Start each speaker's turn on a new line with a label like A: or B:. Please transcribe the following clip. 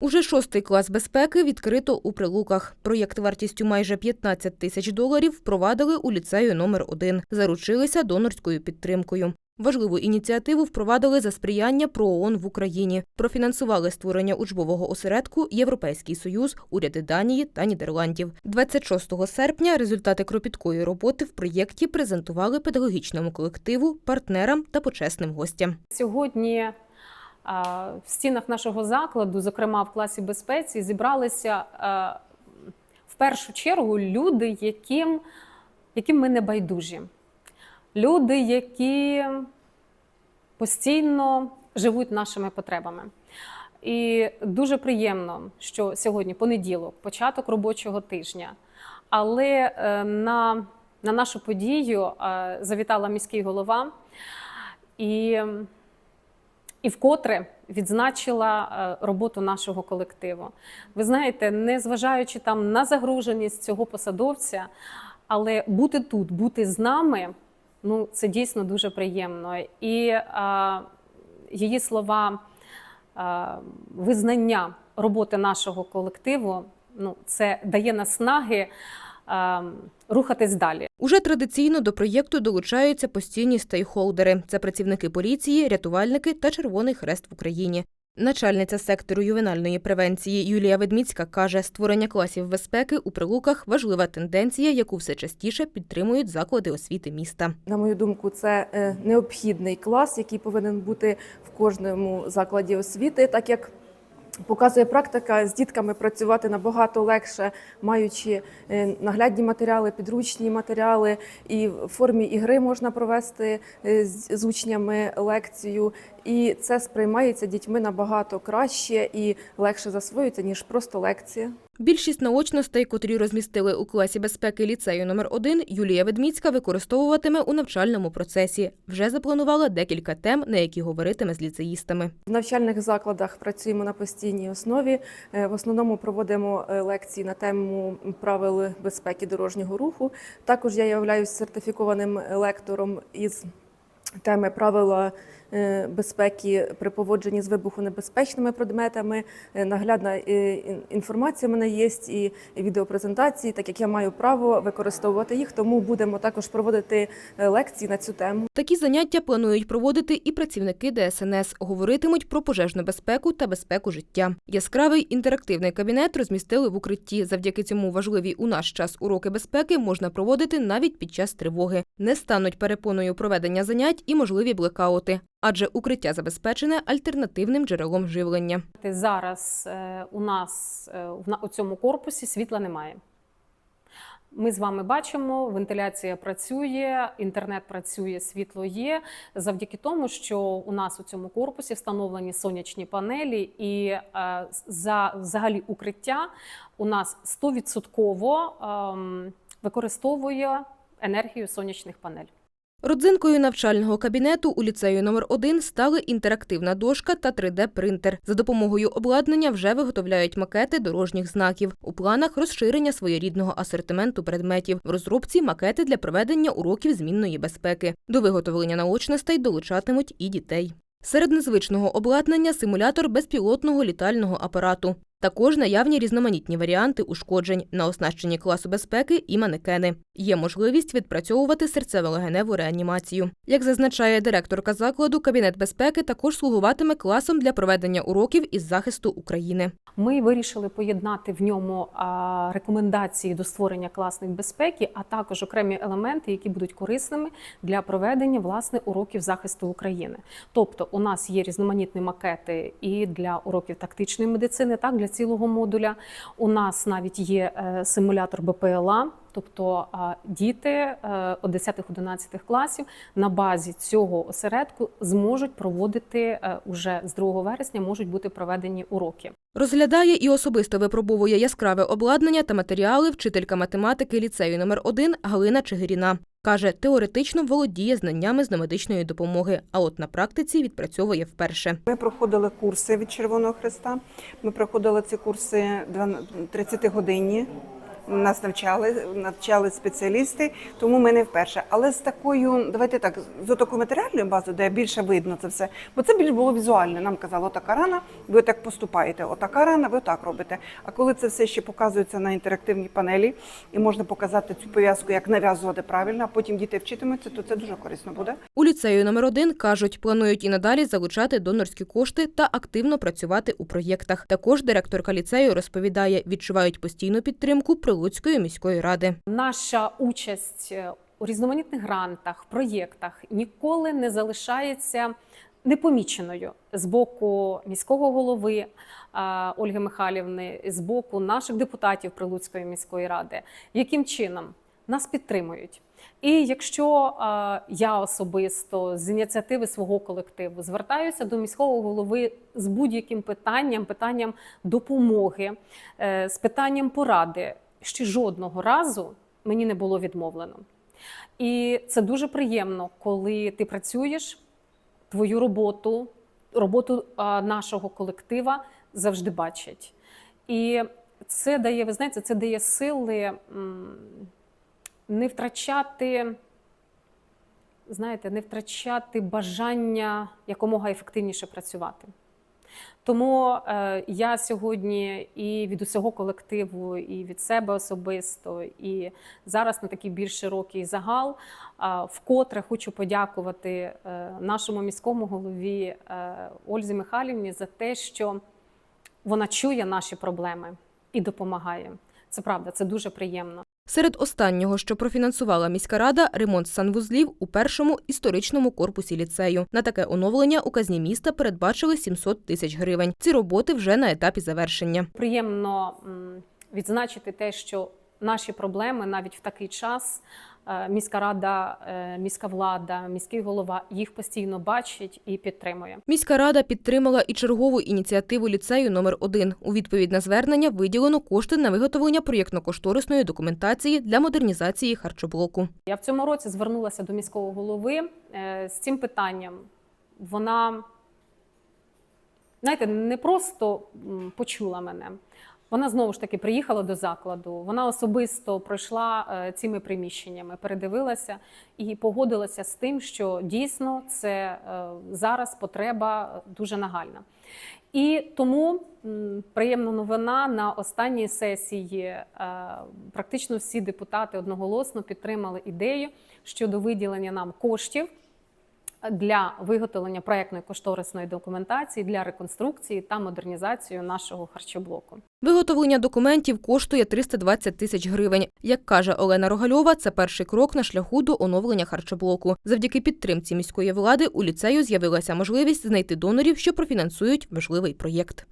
A: Уже шостий клас безпеки відкрито у Прилуках. Проєкт вартістю майже 15 тисяч доларів впровадили у ліцею номер 1 Заручилися донорською підтримкою. Важливу ініціативу впровадили за сприяння ПРООН в Україні. Профінансували створення учбового осередку Європейський Союз, уряди Данії та Нідерландів. 26 серпня результати кропіткої роботи в проєкті презентували педагогічному колективу, партнерам та почесним гостям.
B: Сьогодні в стінах нашого закладу, зокрема в класі безпеці, зібралися в першу чергу люди, яким, яким ми не байдужі. Люди, які постійно живуть нашими потребами. І дуже приємно, що сьогодні понеділок, початок робочого тижня. Але е, на, на нашу подію е, завітала міський голова і, і вкотре відзначила е, роботу нашого колективу. Ви знаєте, незважаючи там на загруженість цього посадовця, але бути тут, бути з нами, ну це дійсно дуже приємно. І а, її слова а, визнання роботи нашого колективу, ну це дає наснаги рухатись далі.
A: Уже традиційно до проєкту долучаються постійні стейхолдери. Це працівники поліції, рятувальники та Червоний Хрест в Україні. Начальниця сектору ювенальної превенції Юлія Ведміцька каже, створення класів безпеки у прилуках важлива тенденція, яку все частіше підтримують заклади освіти міста.
C: На мою думку, це е, необхідний клас, який повинен бути в кожному закладі освіти, так як показує практика, з дітками працювати набагато легше, маючи е, наглядні матеріали, підручні матеріали, і в формі ігри можна провести е, з учнями лекцію. І це сприймається дітьми набагато краще і легше засвоюється, ніж просто лекція.
A: Більшість наочностей, котрі розмістили у класі безпеки ліцею номер 1 Юлія Ведміцька використовуватиме у навчальному процесі. Вже запланувала декілька тем, на які говоритиме з ліцеїстами.
C: В навчальних закладах працюємо на постійній основі. Е, В основному проводимо е, лекції на тему правил безпеки дорожнього руху. Також я являюсь сертифікованим лектором із теми правила безпеки при поводженні з вибухонебезпечними предметами. Е, Наглядна е, інформація в мене є і відеопрезентації, так як я маю право використовувати їх, тому будемо також проводити е, лекції на цю тему.
A: Такі заняття планують проводити і працівники ДСНС. Говоритимуть про пожежну безпеку та безпеку життя. Яскравий інтерактивний кабінет розмістили в укритті. Завдяки цьому важливі у наш час уроки безпеки можна проводити навіть під час тривоги. Не стануть перепоною проведення занять і можливі блекаути, адже укриття забезпечене альтернативним джерелом живлення.
B: Зараз е, у нас е, у цьому корпусі світла немає. Ми з вами бачимо, вентиляція працює, інтернет працює, світло є завдяки тому, що у нас у цьому корпусі встановлені сонячні панелі, і е, за взагалі укриття у нас 100% ем, використовує енергію сонячних панелей.
A: Родзинкою навчального кабінету у ліцею номер 1 стали інтерактивна дошка та 3D-принтер. За допомогою обладнання вже виготовляють макети дорожніх знаків. У планах розширення своєрідного асортименту предметів. В розробці макети для проведення уроків змінної безпеки. До виготовлення наочностей долучатимуть і дітей. Серед незвичного обладнання симулятор безпілотного літального апарату. Також наявні різноманітні варіанти ушкоджень на оснащенні класу безпеки і манекени. Є можливість відпрацьовувати серцево-легеневу реанімацію. Як зазначає директорка закладу, кабінет безпеки також слугуватиме класом для проведення уроків із захисту України.
B: Ми вирішили поєднати в ньому рекомендації до створення класних безпеки, а також окремі елементи, які будуть корисними для проведення власне уроків захисту України. Тобто, у нас є різноманітні макети і для уроків тактичної медицини, так для цілого модуля. У нас навіть є е, симулятор БПЛА. Тобто діти е, 10-11 класів на базі цього осередку зможуть проводити е, уже з 2 вересня можуть бути проведені уроки.
A: Розглядає і особисто випробовує яскраве обладнання та матеріали вчителька математики ліцею номер 1 Галина Чигиріна. Каже, теоретично володіє знаннями з домедичної допомоги, а от на практиці відпрацьовує вперше.
D: Ми проходили курси від Червоного Христа. Ми проходили ці курси 30 годинні Нас навчали, навчали спеціалісти, тому ми не вперше. Але з такою, давайте так, з такою матеріальною базою, де більше видно це все, бо це більш було візуально. Нам казали, отака рана, ви так поступаєте, отака рана, ви так робите. А коли це все ще показується на інтерактивній панелі, і можна показати цю пов'язку, як нав'язувати правильно, а потім діти вчитимуться, то це дуже корисно буде.
A: У ліцею номер 1 кажуть, планують і надалі залучати донорські кошти та активно працювати у проєктах. Також директорка ліцею розповідає, відчувають постійну підтримку Прилуцької міської ради.
B: Наша участь е, у різноманітних грантах, проєктах ніколи не залишається непоміченою з боку міського голови а, Ольги Михайлівни, з боку наших депутатів Прилуцької міської ради. Яким чином нас підтримують? І якщо а, я особисто з ініціативи свого колективу звертаюся до міського голови з будь-яким питанням, питанням допомоги, е, з питанням поради, ще жодного разу мені не було відмовлено. І це дуже приємно, коли ти працюєш, твою роботу, роботу нашого колектива завжди бачать. І це дає, ви знаєте, це дає сили не втрачати, знаєте, не втрачати бажання якомога ефективніше працювати. Тому е, я сьогодні і від усього колективу, і від себе особисто, і зараз на такий більш широкий загал, вкотре хочу подякувати е, нашому міському голові е, Ользі Михайлівні за те, що вона чує наші проблеми і допомагає. Це правда, це дуже приємно.
A: Серед останнього, що профінансувала міська рада, ремонт санвузлів у першому історичному корпусі ліцею. На таке оновлення у казні міста передбачили 700 тисяч гривень. Ці роботи вже на етапі завершення.
B: Приємно відзначити те, що наші проблеми навіть в такий час міська рада, е, міська влада, міський голова їх постійно бачить і підтримує.
A: Міська рада підтримала і чергову ініціативу ліцею номер 1 У відповідь на звернення виділено кошти на виготовлення проєктно-кошторисної документації для модернізації харчоблоку.
B: Я в цьому році звернулася до міського голови е, з цим питанням. Вона, знаєте, не просто почула мене. Вона знову ж таки приїхала до закладу. Вона особисто пройшла е, цими приміщеннями, передивилася і погодилася з тим, що дійсно це е, зараз потреба дуже нагальна. І тому приємна новина на останній сесії е, практично всі депутати одноголосно підтримали ідею щодо виділення нам коштів для виготовлення проектної кошторисної документації для реконструкції та модернізації нашого харчоблоку.
A: Виготовлення документів коштує 320 тисяч гривень. Як каже Олена Рогальова, це перший крок на шляху до оновлення харчоблоку. Завдяки підтримці міської влади у ліцею з'явилася можливість знайти донорів, що профінансують важливий проєкт.